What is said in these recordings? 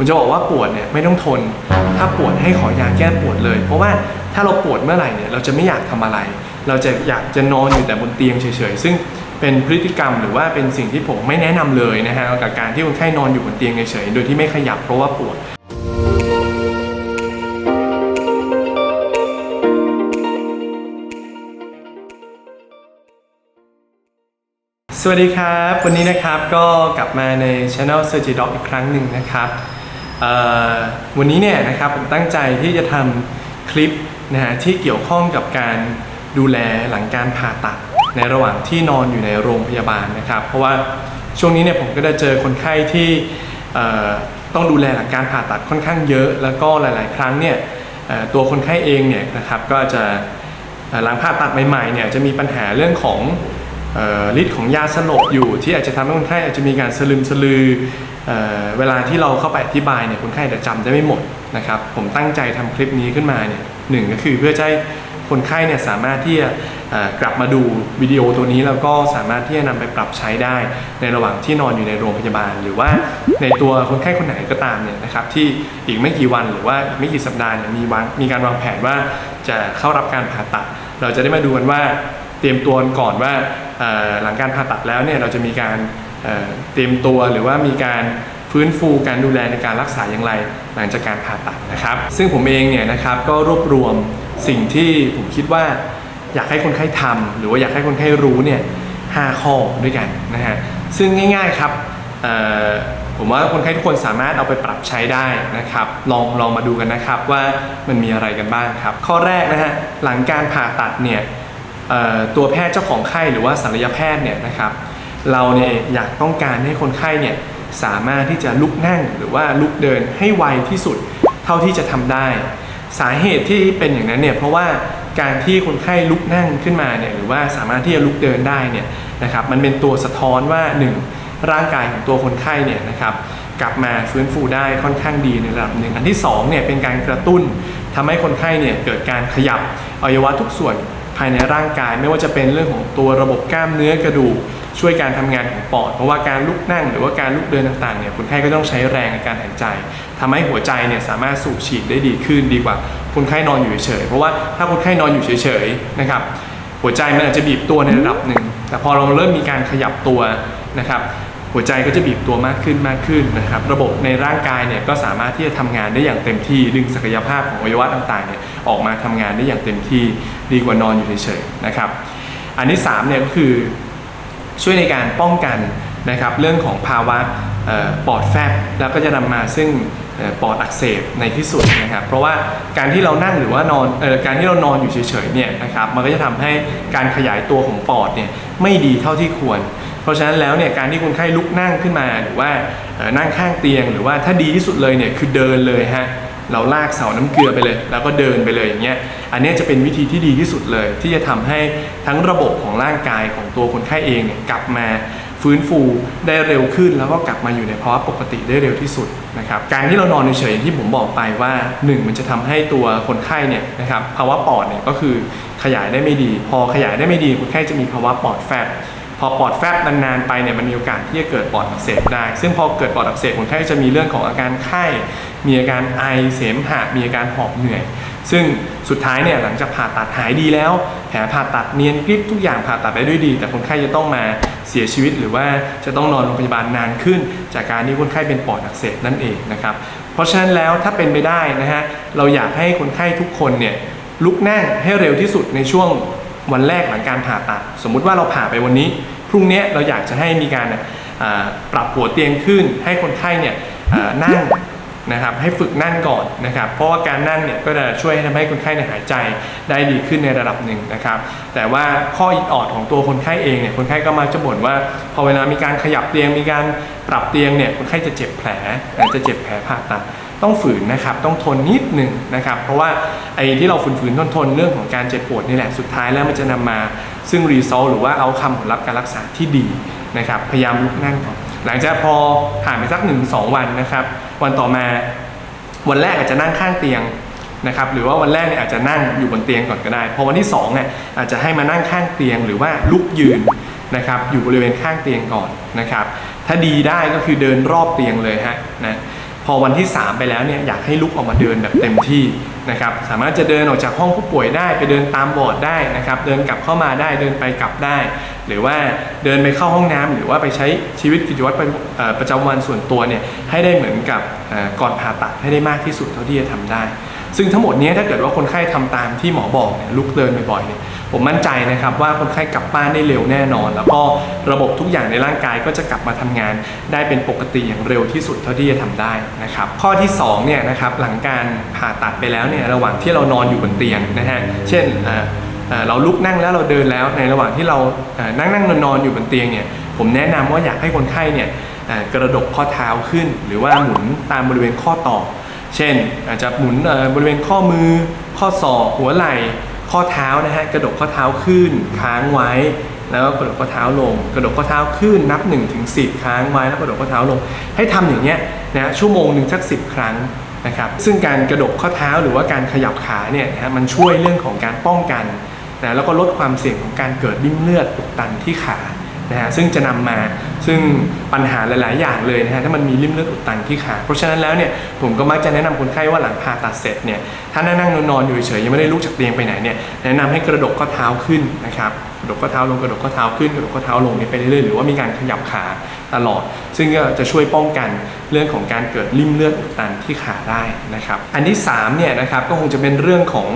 ผมจะบอกว่าปวดเนี่ยไม่ต้องทน ถ้าปวดให้ขอยาแก้ปวดเลย เพราะว่าถ้าเราปวดเมื่อไหร่เนี่ยเราจะไม่อยากทำอะไร เราจะอยากจะนอนอยู่แต่บนเตียงเฉยๆซึ่งเป็นพฤติกรรมหรือว่าเป็นสิ่งที่ผมไม่แนะนำเลยนะฮะกับการที่คนไข้นอนอยู่บนเตียงเฉยๆโดยที่ไม่ขยับเพราะว่าปวดสวัสดีครับ วันนี้นะครับก็กลับมาในช anel Surgery Doc อีกครั้งหนึ่งนะครับ วันนี้เนี่ยนะครับผมตั้งใจที่จะทำคลิปนะฮะที่เกี่ยวข้องกับการดูแลหลังการผ่าตัด ในระหว่างที่นอนอยู่ในโรงพยาบาลนะครับ เพราะว่าช่วงนี้เนี่ยผมก็จะเจอคนไข้ที่ต้องดูแลหลังการผ่าตัดค่อนข้างเยอะ แล้วก็หลาย ๆ ครั้งเนี่ยตัวคนไข้เองเนี่ยนะครับก็จะหลังผ่าตัดใหม่ ๆ เนี่ยจะมีปัญหาเรื่องของฤทธิ์ของยาสลบอยู่ที่อาจจะทำให้คนไข้อาจจะมีการสลืมสลือ เเวลาที่เราเข้าไปอธิบายเนี่ยคนไข้อาจจะจำได้ไม่หมดนะครับ ผมตั้งใจทำคลิปนี้ขึ้นมาเนี่ยหนึ่งก็คือเพื่อให้คนไข้เนี่ยสามารถที่จะกลับมาดูวิดีโอตัวนี้แล้วก็สามารถที่จะนำไปปรับใช้ได้ในระหว่างที่นอนอยู่ในโรงพยาบาล หรือว่าในตัวคนไข้คนไหนก็ตามเนี่ยนะครับที่อีกไม่กี่วันหรือว่าไม่กี่สัปดาห์เนี่ยมีวางมีการวางแผนว่าจะเข้ารับการผ่าตัด เราจะได้มาดูกันว่าเตรียมตัวก่อนว่าหลังการผ่าตัดแล้วเนี่ยเราจะมีการ เตรียมตัวหรือว่ามีการฟื้นฟูการดูแลในการรักษาอย่างไร หลังจากการผ่าตัดนะครับ ซึ่งผมเองเนี่ยนะครับก็รวบรวมสิ่งที่ผมคิดว่าอยากให้คนไข้ทำหรือว่าอยากให้คนไข้รู้เนี่ยห้าข้อด้วยกันนะฮะซึ่งง่ายๆครับผมว่าคนไข้ทุกคนสามารถเอาไปปรับใช้ได้นะครับ ลองลองมาดูกันนะครับว่ามันมีอะไรกันบ้างครับ ข้อแรกนะฮะหลังการผ่าตัดเนี่ยตัวแพทย์เจ้าของไข้หรือว่าศัลยแพทย์เนี่ยนะครับ เราเนี่ยอยากต้องการให้คนไข้เนี่ยสามารถที่จะลุกนั่งหรือว่าลุกเดินให้ไวที่สุดเท่าที่จะทำได้ สาเหตุที่เป็นอย่างนั้นเนี่ยเพราะว่าการที่คนไข้ลุกนั่งขึ้นมาเนี่ยหรือว่าสามารถที่จะลุกเดินได้เนี่ยนะครับมันเป็นตัวสะท้อนว่า 1. ร่างกายของตัวคนไข้เนี่ยนะครับกลับมาฟื้นฟูได้ค่อนข้างดีในระดับหนึ่ง อันที่2เนี่ยเป็นการกระตุ้นทำให้คนไข้เนี่ยเกิดการขยับอวัยวะทุกส่วน ภายในร่างกาย ไม่ว่าจะเป็นเรื่องของตัวระบบกล้ามเนื้อกระดูกช่วยการทำงานของปอด เพราะว่าการลุกนั่งหรือว่าการลุกเดินต่างๆเนี่ยคนไข้ก็ต้องใช้แรงในการหายใจทำให้หัวใจเนี่ยสามารถสูบฉีดได้ดีขึ้นดีกว่า คนไข้นอนอยู่เฉยๆเพราะว่าถ้าคนไข้นอนอยู่เฉยๆนะครับหัวใจมันอาจจะบีบตัวในระดับหนึ่งแต่พอเราเริ่มมีการขยับตัวนะครับ หัวใจก็จะบีบตัวมากขึ้นมากขึ้นนะครับ ระบบในร่างกายเนี่ยก็สามารถที่จะทำงานได้อย่างเต็มที่ดึงศักยภาพของอวัยวะต่างๆเนี่ยออกมาทำงานได้อย่างเต็มที่ดีกว่านอนอยู่เฉยๆนะครับ อันที่สามเนี่ยก็คือช่วยในการป้องกันนะครับเรื่องของภาวะออปอดแฟบแล้วก็จะนำมาซึ่งออปอดอักเสบในที่สุดนะครับ เพราะว่าการที่เรานั่งหรือว่านอนออการที่เรานอนอยู่เฉยๆเนี่ยนะครับมันก็จะทำให้การขยายตัวของปอดเนี่ยไม่ดีเท่าที่ควร ราะฉะนั้นแล้วเนี่ยการที่คนไข้ลุกนั่งขึ้นมาหรือว่านั่งข้างเตียง หรือว่าถ้าดีที่สุดเลยเนี่ยคือเดินเลยฮะเราลากเสาน้ำเกลือไปเลย แล้วก็เดินไปเลยอย่างเงี้ยอันนี้จะเป็นวิธีที่ดีที่สุดเลย ที่จะทำให้ทั้งระบบของร่างกายของตัวคนไข้เองเนี่ยกลับมาฟื้นฟูได้เร็วขึ้นแล้วก็กลับมาอยู่ในภาวะปกติได้เร็วที่สุดนะครับการที่เรานอนเฉยๆอย่างที่ผมบอกไปว่าหนึ่งมันจะทำให้ตัวคนไข้เนี่ยนะครับภาวะปอดเนี่ยก็คือขยายได้ไม่ดี พอขยายได้ไม่ดีคนไข้จะมีภาวะปอดแฟบ พอปอดแฟบนานๆไปเนี่ยมันมีโอกาสที่จะเกิดปอดอักเสบได้ ซึ่งพอเกิดปอดอักเสบคนไข้จะมีเรื่องของอาการไข้ มีอาการไอเสมหะมีอาการหอบเหนื่อย ซึ่งสุดท้ายเนี่ยหลังจากผ่าตัดหายดีแล้ว แผลผ่าตัดเนียนกริบทุกอย่างผ่าตัดได้ด้วยดี แต่คนไข้จะต้องมาเสียชีวิตหรือว่าจะต้องนอนโรงพยาบาลนานขึ้น จากการที่คนไข้เป็นปอดอักเสบนั่นเองนะครับเพราะฉะนั้นแล้วถ้าเป็นไปได้นะฮะเราอยากให้คนไข้ทุกคนเนี่ยลุกนั่งให้เร็วที่สุดในช่วง วันแรกหลังการผ่าตัด สมมุติว่าเราผ่าไปวันนี้ พรุ่งนี้เราอยากจะให้มีการปรับหัวเตียงขึ้น ให้คนไข้เนี่ยนั่งนะครับให้ฝึกนั่งก่อนนะครับ เพราะว่าการนั่งเนี่ยก็จะช่วยให้ทำให้คนไข้เนี่ยหายใจได้ดีขึ้นในระดับหนึ่งนะครับ แต่ว่าข้ออิดออดของตัวคนไข้เองเนี่ยคนไข้ก็มักจะบ่นว่า พอเวลามีการขยับเตียงมีการปรับเตียงเนี่ยคนไข้จะเจ็บแผลอาจจะเจ็บแผลผ่าตัด ต้องฝืนนะครับ ต้องทนนิดหนึ่งนะครับ เพราะว่าไอ้ที่เราฝืนๆทนทนเรื่องของการเจ็บปวดนี่แหละสุดท้ายแล้วมันจะนำมาซึ่งรีซอลหรือว่าเอาคำผลลัพธ์การรักษาที่ดีนะครับ พยายามลุกนั่งก่อนหลังจากพอผ่านไปสักหนึ่งสองวันนะครับ วันต่อมาวันแรกอาจจะนั่งข้างเตียงนะครับหรือว่าวันแรกเนี่ยอาจจะนั่งอยู่บนเตียงก่อนก็ได้ พอวันที่2เนี่ยอาจจะให้มานั่งข้างเตียงหรือว่าลุกยืนนะครับอยู่บริเวณข้างเตียงก่อนนะครับถ้าดีได้ก็คือเดินรอบเตียงเลยฮะนะ อวันที่ 3 ไปแล้วเนี่ยอยากให้ลุกออกมาเดินแบบเต็มที่นะครับสามารถจะเดินออกจากห้องผู้ป่วยได้ไปเดินตามบอร์ดได้นะครับเดินกลับเข้ามาได้เดินไปกลับได้ หรือว่าเดินไปเข้าห้องน้ำหรือว่าไปใช้ชีวิตกิจวัตรประเอ่อประจำวันส่วนตัวเนี่ยให้ได้เหมือนกับก่อนผ่าตัดให้ได้มากที่สุดเท่าที่จะทำได้ ซึ่งทั้งหมดนี้ถ้าเกิดว่าคนไข้ทำตามที่หมอบอกเนี่ยลุกเดินบ่อยๆเนี่ยผมมั่นใจนะครับว่าคนไข้กลับบ้านได้เร็วแน่นอน แล้วก็ระบบทุกอย่างในร่างกายก็จะกลับมาทำงาน ได้เป็นปกติอย่างเร็วที่สุดเท่าที่จะทำได้นะครับข้อที่2เนี่ยนะครับหลังการผ่าตัดไปแล้วเนี่ยระหว่างที่เรานอนอยู่บนเตียงนะฮะเช่นเราลุกนั่งแล้วเราเดินแล้วในระหว่างที่เรานั่งนั่งนอนนอนอยู่บนเตียงเนี่ยผมแนะนำว่าอยากให้คนไข้เนี่ยกระดกข้อเท้าขึ้น หรือว่าหมุนตามบริเวณข้อต่อ เช่นอาจจะหมุนบริเวณข้อมือ ข้อศอกหัวไหล่ ข้อเท้านะฮะกระดกข้อเท้าขึ้นค้างไว้ แล้วก็กระดกข้อเท้าลง กระดกข้อเท้าขึ้นนับ1นถึงสิค้างไว้แล้วกระดกข้อเท้าลง ให้ทำอย่างเงี้ยนะชั่วโมงหนึ่งสัก 10 ครั้งนะครับซึ่งการกระดกข้อเท้าหรือว่าการขยับขาเนี่ยนะฮะมันช่วยเรื่องของการป้องกันนะแล้วก็ลดความเสี่ยงของการเกิดริ่มเลือดอุดตันที่ขา นะฮะซึ่งจะนำมาซึ่งปัญหาหลาย ๆ อย่างเลยนะฮะถ้ามันมีริ่มเลือดอุดตันที่ขาเพราะฉะนั้นแล้วเนี่ยผมก็มักจะแนะนำคนไข้ว่าหลังผ่าตัดเสร็จเนี่ยถ้านั่งนอนอยู่เฉยยังไม่ได้ลุกจากเตียงไปไหนเนี่ยแนะนำให้กระดกข้อเท้าขึ้นนะครับกระดกข้อเท้าลงกระดกข้อเท้าขึ้นกระดกข้อเท้าลงนี่ไปเรื่อย ๆ หรือว่ามีการขยับขาตลอด ซึ่งก็จะช่วยป้องกันเรื่องของการเกิดริ่มเลือดอุดตันที่ขาได้นะครับอันที่สามเนี่ยนะครับก็คงจะเป็นเรื่องของ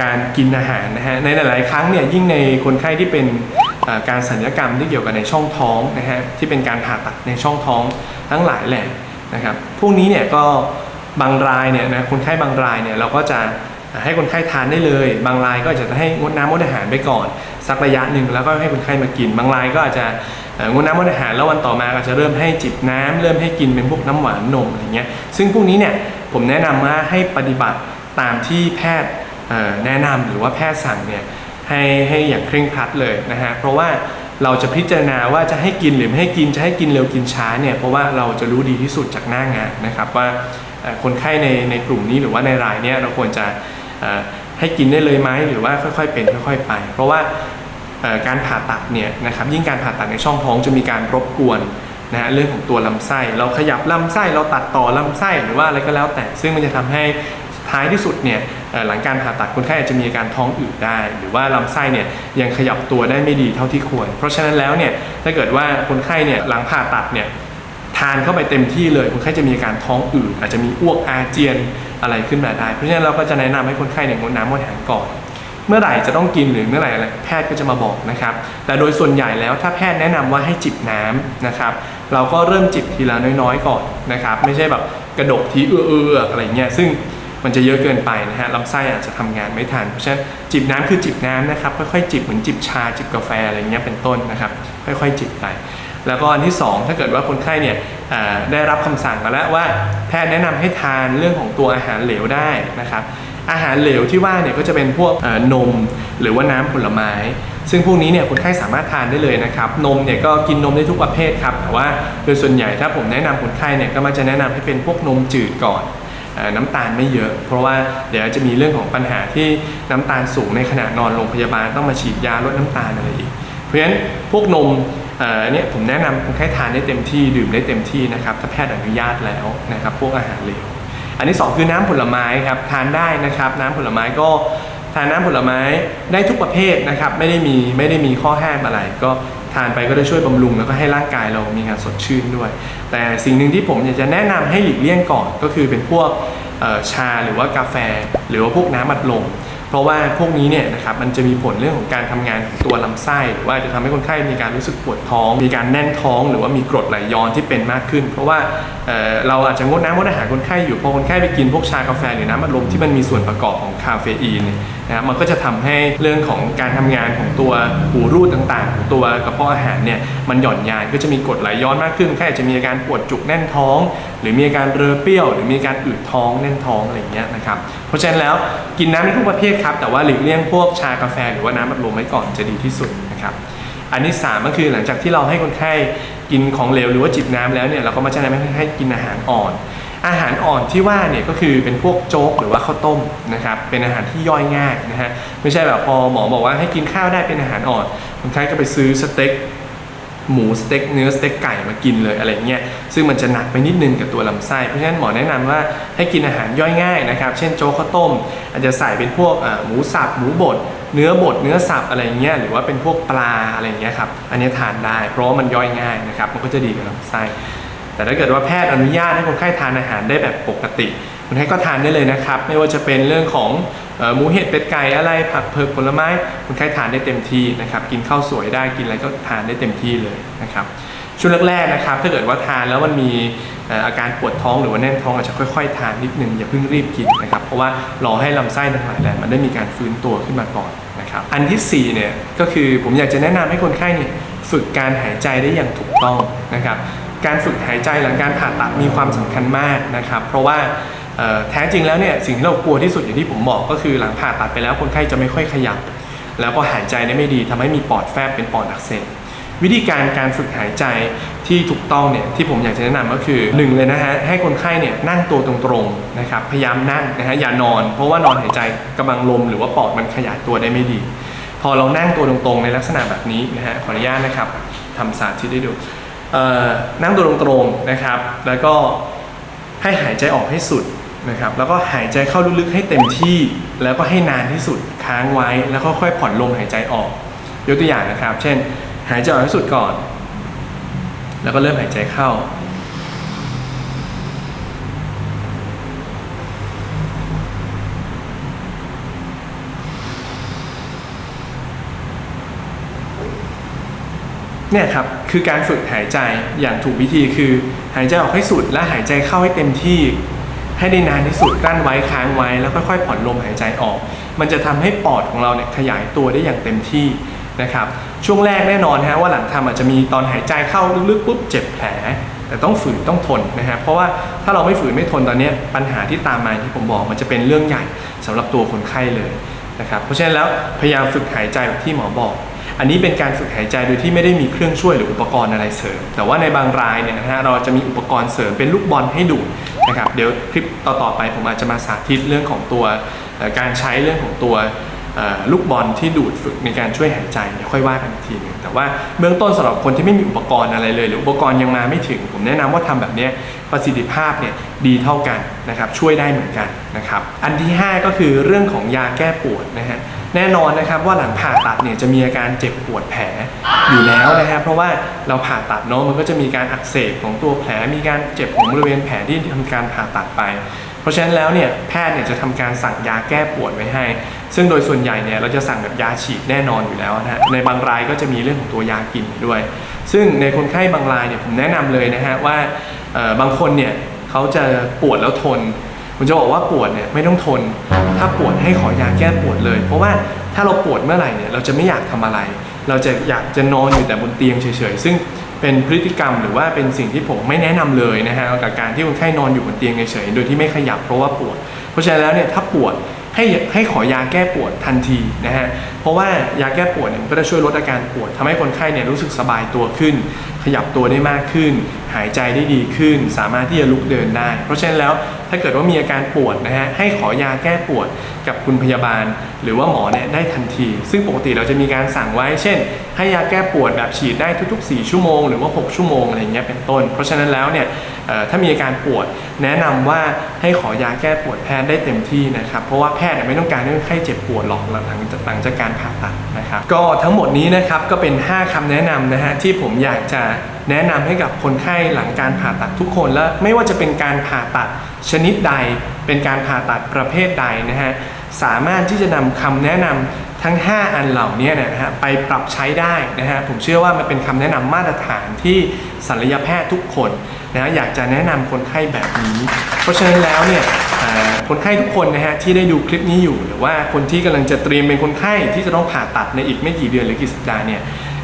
การกินอาหารนะฮะในหลาย ๆ ครั้งเนี่ยยิ่งในคนไข้ที่เป็นการสัญญกรรมที่เกี่ยวกับในช่องท้องนะฮะที่เป็นการผ่าตัดในช่องท้องทั้งหลายแหล่นะครับพวกนี้เนี่ยก็บางรายเนี่ยนะคนไข้บางรายเนี่ยเราก็จะให้คนไข้ทานได้เลย บางรายก็อาจจะให้งดน้ำงดอาหารไปก่อน สักระยะหนึ่งแล้วก็ให้คนไข้มากิน บางรายก็อาจจะงดน้ำงดอาหารแล้ววันต่อมาก็จะเริ่มให้จิบน้ำเริ่มให้กินเป็นพวกน้ำหวานนมอะไรเงี้ยซึ่งพวกนี้เนี่ยผมแนะนำว่าให้ปฏิบัติตามที่แพทย์ แนะนำหรือว่าแพทย์สั่งเนี่ยให้ให้อย่างเคร่งครัดเลยนะฮะเพราะว่าเราจะพิจารณาว่าจะให้กินหรือไม่ให้กินจะให้กินเร็วกินช้าเนี่ยเพราะว่าเราจะรู้ดีที่สุดจากหน้างานนะครับว่าคนไข้ในในกลุ่มนี้หรือว่าในรายเนี้ยเราควรจะให้กินได้เลยไหมหรือว่าค่อยๆเป็นค่อย ๆ ไป เพราะว่าการผ่าตัดเนี่ยนะครับยิ่งการผ่าตัดในช่องท้องจะมีการรบกวนนะฮะเรื่องของตัวลำไส้ เราขยับลำไส้เราตัดต่อลำไส้หรือว่าอะไรก็แล้วแต่ ซึ่งมันจะทำให้ท้ายที่สุดเนี่ย หลังการผ่าตัดคนไข้อาจจะมีอาการท้องอืดได้ หรือว่าลำไส้เนี่ยยังขยับตัวได้ไม่ดีเท่าที่ควร เพราะฉะนั้นแล้วเนี่ยถ้าเกิดว่าคนไข้เนี่ยหลังผ่าตัดเนี่ยทานเข้าไปเต็มที่เลยคนไข้จะมีอาการท้องอืดอาจจะมีอ้วกอาเจียนอะไรขึ้นมาได้ เพราะฉะนั้นเราก็จะแนะนำให้คนไข้เนี่ยงดน้ำงดอาหารก่อนเมื่อไหร่จะต้องกินหรือเมื่อไหร่อะไรแพทย์ก็จะมาบอกนะครับ แต่โดยส่วนใหญ่แล้วถ้าแพทย์แนะนำว่าให้จิบน้ำนะครับ เราก็เริ่มจิบทีละน้อยๆ ก่อนนะครับ ไม่ใช่แบบกระดกทีเอื้อๆอะไรเงี้ยซึ่ง มันจะเยอะเกินไปนะฮะลำไส้อาจจะทำงานไม่ทัน เพราะฉะนั้นจิบน้ำคือจิบน้ำนะครับค่อยๆจิบเหมือนจิบชาจิบกาแฟอะไรเงี้ยเป็นต้นนะครับค่อยๆจิบไปแล้วก็อันที่ 2 ถ้าเกิดว่าคนไข้เนี่ยได้รับคำสั่งมาแล้วว่าแพทย์แนะนำให้ทานเรื่องของตัวอาหารเหลวได้นะครับอาหารเหลวที่ว่าเนี่ยก็จะเป็นพวกนมหรือว่าน้ำผลไม้ ซึ่งพวกนี้เนี่ยคนไข้สามารถทานได้เลยนะครับนมเนี่ยก็กินนมได้ทุกประเภทครับแต่ว่าโดยส่วนใหญ่ถ้าผมแนะนำคนไข้เนี่ยก็มักจะแนะนำให้เป็นพวกนมจืดก่อน น้ำตาลไม่เยอะ เพราะว่าเดี๋ยวจะมีเรื่องของปัญหาที่น้ำตาลสูงในขณะนอนโรงพยาบาลต้องมาฉีดยาลดน้ำตาลอะไรอีก เพราะฉะนั้นพวกนมเอ่อเนี่ยผมแนะนำคนไข้ทานได้เต็มที่ดื่มได้เต็มที่นะครับถ้าแพทย์อนุญาตแล้วนะครับพวกอาหารเหลวอันที่สองคือน้ำผลไม้ครับทานได้นะครับน้ำผลไม้ก็ทานน้ำผลไม้ได้ทุกประเภทนะครับไม่ได้มีไม่ได้มีข้อห้ามอะไรก็ ทานไปก็ได้ช่วยบำรุงแล้วก็ให้ร่างกายเรามีการสดชื่นด้วย แต่สิ่งหนึ่งที่ผมอยากจะแนะนำให้หลีกเลี่ยงก่อนก็คือเป็นพวกชาหรือว่ากาแฟ หรือว่าพวกน้ำอัดลมเพราะว่าพวกนี้เนี่ยนะครับมันจะมีผลเรื่องของการทำงานของตัวลำไส้หรือว่าจะทำให้คนไข้มีการรู้สึกปวดท้อง มีการแน่นท้อง หรือว่ามีกรดไหลย้อนที่เป็นมากขึ้น เพราะว่าเเราอาจจะงดน้ำงดอาหารคนไข้อยู่พอคนไข้ไปกินพวกชากาแฟหรือน้ำอัดลมที่มันมีส่วนประกอบของคาเฟอีนเนะมันก็จะทำให้เรื่องของการทำงานของตัวหูรูดต่างๆ ของตัวกระเพาะอาหารเนี่ยมันหย่อนยานก็จะมีกรดไหลย้อนมากขึ้นคนไข้อาจะมีอาการปวดจุกแน่นท้อง หรือมีอาการเรอเปรี้ยว หรือมีอาการอืดท้องแน่นท้องอะไรอย่างเงี้ยนะครับเพราะฉะนั้นแล้วกินน้ำในทุกประเภทครับแต่ว่าหลีกเลี่ยงพวกชากาแฟหรือว่าน้ำอัดลมไว้ก่อนจะดีที่สุดนะครับอันที่สามก็คือหลังจากที่เราให้คนไข้กินของเหลวหรือว่าจิบน้ำแล้วเนี่ยเราก็มาแนะนำให้คนไข้กินอาหารอ่อน อาหารอ่อนที่ว่าเนี่ยก็คือเป็นพวกโจ๊กหรือว่าข้าวต้มนะครับเป็นอาหารที่ย่อยง่ายนะฮะไม่ใช่แบบพอหมอบอกว่าให้กินข้าวได้เป็นอาหารอ่อนคนไข้ก็ไปซื้อสเต็กหมูสเต็กเนื้อสเต็กไก่มากินเลยอะไรเงี้ยซึ่งมันจะหนักไปนิดนึงกับตัวลำไส้เพราะฉะนั้นหมอแนะนำว่าให้กินอาหารย่อยง่ายนะครับเช่นโจ๊กข้าวต้ม อาจจะใส่เป็นพวกหมูสับหมูบดเนื้อบดเนื้อสับอะไรเงี้ยหรือว่าเป็นพวกปลาอะไรเงี้ยครับอันนี้ทานได้ เพราะว่ามันย่อยง่ายนะครับมันก็จะดีกับลำไส้ แต่ถ้าเกิดว่าแพทย์อนุญาตให้คนไข้ทานอาหารได้แบบปกติคนไข้ก็ทานได้เลยนะครับ ไม่ว่าจะเป็นเรื่องของหมูเห็ดเป็ดไก่อะไรผักเผือกผลไม้คนไข้ทานได้เต็มที่นะครับกินข้าวสวยได้กินอะไรก็ทานได้เต็มที่เลยนะครับช่วงแรกๆนะครับถ้าเกิดว่าทานแล้วมันมีอาการปวดท้องหรือว่าแน่นท้องอาจจะค่อย ๆ ทานนิดนึงอย่าเพิ่งรีบกินนะครับเพราะว่ารอให้ลำไส้ทั้งหลายแหละมันได้มีการฟื้นตัวขึ้นมาก่อนนะครับอันที่สี่เนี่ยก็คือผมอยากจะแนะนำให้คนไข้เนี่ยฝึกการหายใจได้อย่างถูกต้องนะครับ การฝึกหายใจหลังการผ่าตัดมีความสำคัญมากนะครับ เพราะว่าแท้จริงแล้วเนี่ยสิ่งที่เรากลัวที่สุดอย่างที่ผมบอกก็คือหลังผ่าตัดไปแล้วคนไข้จะไม่ค่อยขยับ แล้วก็หายใจได้ไม่ดีทำให้มีปอดแฟบเป็นปอดอักเสบวิธีการการฝึกหายใจที่ถูกต้องเนี่ยที่ผมอยากจะแนะนำก็คือหนึ่งเลยนะฮะให้คนไข้เนี่ยนั่งตัวตรงๆนะครับพยายามนั่งนะฮะอย่านอน เพราะว่านอนหายใจกำลังลมหรือว่าปอดมันขยายตัวได้ไม่ดี พอเรานั่งตัวตรงๆ ในลักษณะแบบนี้นะฮะขออนุญาตนะครับทำสาธิตให้ดู นั่งตัวตรงๆนะครับ แล้วก็ให้หายใจออกให้สุดนะครับ แล้วก็หายใจเข้าลึกๆให้เต็มที่ แล้วก็ให้นานที่สุดค้างไว้ แล้วก็ค่อยผ่อนลมหายใจออก ยกตัวอย่างนะครับ เช่น หายใจออกให้สุดก่อน แล้วก็เริ่มหายใจเข้า เนี่ยครับคือการฝึกหายใจอย่างถูกวิธีคือ หายใจออกให้สุดและหายใจเข้าให้เต็มที่ ให้ได้นานที่สุดกั้นไว้ค้างไว้แล้วค่อยๆผ่อนลมหายใจออก มันจะทำให้ปอดของเราเนี่ยขยายตัวได้อย่างเต็มที่นะครับช่วงแรกแน่นอนฮะว่าหลังทำอาจจะมีตอนหายใจเข้าลึกๆปุ๊บเจ็บแผล แต่ต้องฝืนต้องทนนะฮะเพราะว่าถ้าเราไม่ฝืนไม่ทนตอนนี้ปัญหาที่ตามมาที่ผมบอกมันจะเป็นเรื่องใหญ่สำหรับตัวคนไข้เลยนะครับเพราะฉะนั้นแล้วพยายามฝึกหายใจแบบที่หมอบอก อันนี้เป็นการฝึกหายใจโดยที่ไม่ได้มีเครื่องช่วยหรืออุปกรณ์อะไรเสริม แต่ว่าในบางรายเนี่ยนะฮะเราจะมีอุปกรณ์เสริมเป็นลูกบอลให้ดูดนะครับเดี๋ยวคลิปต่อๆไปผมอาจจะมาสาธิตเรื่องของตัวการใช้เรื่องของตัวลูกบอลที่ดูดฝึกในการช่วยหายใจเดี๋ยวค่อยว่ากันอีกทีหนึงแต่ว่าเบื้องต้นสำหรับคนที่ไม่มีอุปกรณ์อะไรเลย หรืออุปกรณ์ยังมาไม่ถึง ผมแนะนำว่าทำแบบนี้ประสิทธิภาพเนี่ยดีเท่ากันนะครับช่วยได้เหมือนกันนะครับอันที่ห้าก็คือเรื่องของยาแก้ปวดนะฮะ แน่นอนนะครับว่าหลังผ่าตัดเนี่ยจะมีอาการเจ็บปวดแผลอยู่แล้วนะครับ เพราะว่าเราผ่าตัดเนาะมันก็จะมีการอักเสบของตัวแผล มีการเจ็บของบริเวณแผลที่ทำการผ่าตัดไป เพราะฉะนั้นแล้วเนี่ยแพทย์เนี่ยจะทำการสั่งยาแก้ปวดไว้ให้ ซึ่งโดยส่วนใหญ่เนี่ยเราจะสั่งแบบยาฉีดแน่นอนอยู่แล้วนะฮะในบางรายก็จะมีเรื่องของตัวยากินด้วย ซึ่งในคนไข้บางรายเนี่ยผมแนะนำเลยนะฮะว่าบางคนเนี่ยเขาจะปวดแล้วทน ผมจะบอกว่าปวดเนี่ยไม่ต้องทน ถ้าปวดให้ขอยาแก้ปวดเลย เพราะว่าถ้าเราปวดเมื่อไหร่เนี่ยเราจะไม่อยากทำอะไร เราจะอยากจะนอนอยู่แต่บนเตียงเฉยๆซึ่งเป็นพฤติกรรมหรือว่าเป็นสิ่งที่ผมไม่แนะนำเลยนะฮะกับการที่คนไข้นอนอยู่บนเตียงเฉยๆโดยที่ไม่ขยับเพราะว่าปวด เพราะฉะนั้นแล้วเนี่ยถ้าปวดให้ให้ขอยาแก้ปวดทันทีนะฮะ เพราะว่ายาแก้ปวดเนี่ยมันก็จะช่วยลดอาการปวดทำให้คนไข้เนี่ยรู้สึกสบายตัวขึ้น ขยับตัวได้มากขึ้น หายใจได้ดีขึ้น สามารถที่จะลุกเดินได้ เพราะฉะนั้นแล้วถ้าเกิดว่ามีอาการปวดนะฮะให้ขอยาแก้ปวดกับคุณพยาบาล หรือว่าหมอเนี่ยได้ทันที ซึ่งปกติเราจะมีการสั่งไว้ เช่น ให้ยาแก้ปวดแบบฉีดได้ทุก ๆ 4 ชั่วโมงหรือว่า 6 ชั่วโมงอะไรเงี้ยเป็นต้น เพราะฉะนั้นแล้วเนี่ยถ้ามีอาการปวดแนะนำว่าให้ขอยาแก้ปวดแพทย์ได้เต็มที่นะครับเพราะว่าแพทย์ไม่ต้องการให้ไข้เจ็บปวดหรอกหลังจากหลังจากการผ่าตัดนะครับก็ทั้งหมดนี้นะครับก็เป็น 5คำแนะนำนะฮะที่ผมอยากจะ แนะนำให้กับคนไข้หลังการผ่าตัดทุกคนและไม่ว่าจะเป็นการผ่าตัดชนิดใด เป็นการผ่าตัดประเภทใดนะฮะสามารถที่จะนำคำแนะนำทั้ง 5 อันเหล่านี้นะฮะไปปรับใช้ได้นะฮะผมเชื่อว่ามันเป็นคำแนะนำมาตรฐานที่ศัลยแพทย์ทุกคนนะอยากจะแนะนำคนไข้แบบนี้ เพราะฉะนั้นแล้วเนี่ยคนไข้ทุกคนนะฮะที่ได้ดูคลิปนี้อยู่ หรือว่าคนที่กำลังจะเตรียมเป็นคนไข้ที่จะต้องผ่าตัดในอีกไม่กี่เดือนหรือกี่สัปดาห์เนี่ย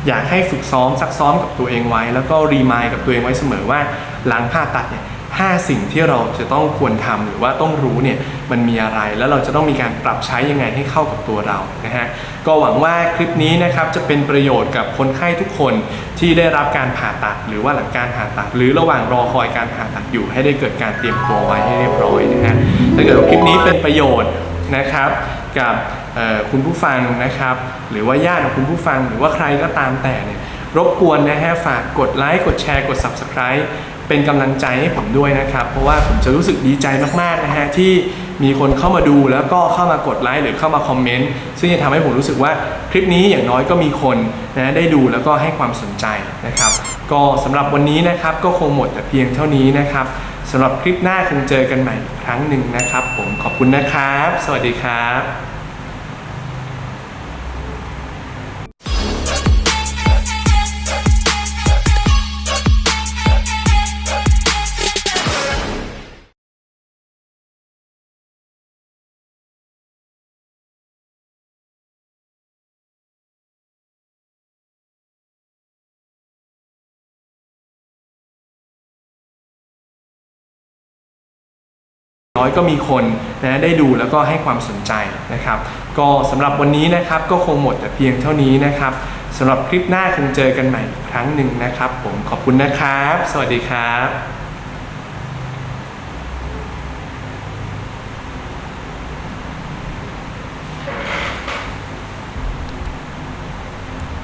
อยากให้ฝึกซ้อมซักซ้อมกับตัวเองไว้ แล้วก็รีมายกับตัวเองไว้เสมอว่าหลังผ่าตัดเนี่ยห้าสิ่งที่เราจะต้องควรทำหรือว่าต้องรู้เนี่ยมันมีอะไรแล้วเราจะต้องมีการปรับใช้ยังไงให้เข้ากับตัวเรานะฮะก็หวังว่าคลิปนี้นะครับจะเป็นประโยชน์กับคนไข้ทุกคนที่ได้รับการผ่าตัด หรือว่าหลังการผ่าตัด หรือระหว่างรอคอยการผ่าตัดอยู่ ให้ได้เกิดการเตรียมตัวไว้ให้เรียบร้อยนะฮะถ้าเกิดว่าคลิปนี้เป็นประโยชน์นะครับกับ คุณผู้ฟังนะครับ หรือว่าญาติของคุณผู้ฟัง หรือว่าใครก็ตามแต่เนี่ยรบกวนนะฮะฝากกดไลค์กดแชร์กด Subscribe เป็นกำลังใจให้ผมด้วยนะครับ เพราะว่าผมจะรู้สึกดีใจมากๆนะฮะที่มีคนเข้ามาดูแล้วก็เข้ามากดไลค์หรือเข้ามาคอมเมนต์ซึ่งจะทำให้ผมรู้สึกว่าคลิปนี้อย่างน้อยก็มีคนนะได้ดูแล้วก็ให้ความสนใจนะครับ ก็สำหรับวันนี้นะครับก็คงหมดแต่เพียงเท่านี้นะครับสำหรับคลิปหน้าคงเจอกันใหม่อีกครั้งหนึ่งนะครับ ผมขอบคุณนะครับ สวัสดีครับ น้อยก็มีคนนะได้ดูแล้วก็ให้ความสนใจนะครับ ก็สำหรับวันนี้นะครับก็คงหมดแต่เพียงเท่านี้นะครับสำหรับคลิปหน้าคงเจอกันใหม่อีกครั้งหนึ่งนะครับ ผมขอบคุณนะครับ สวัสดีครับ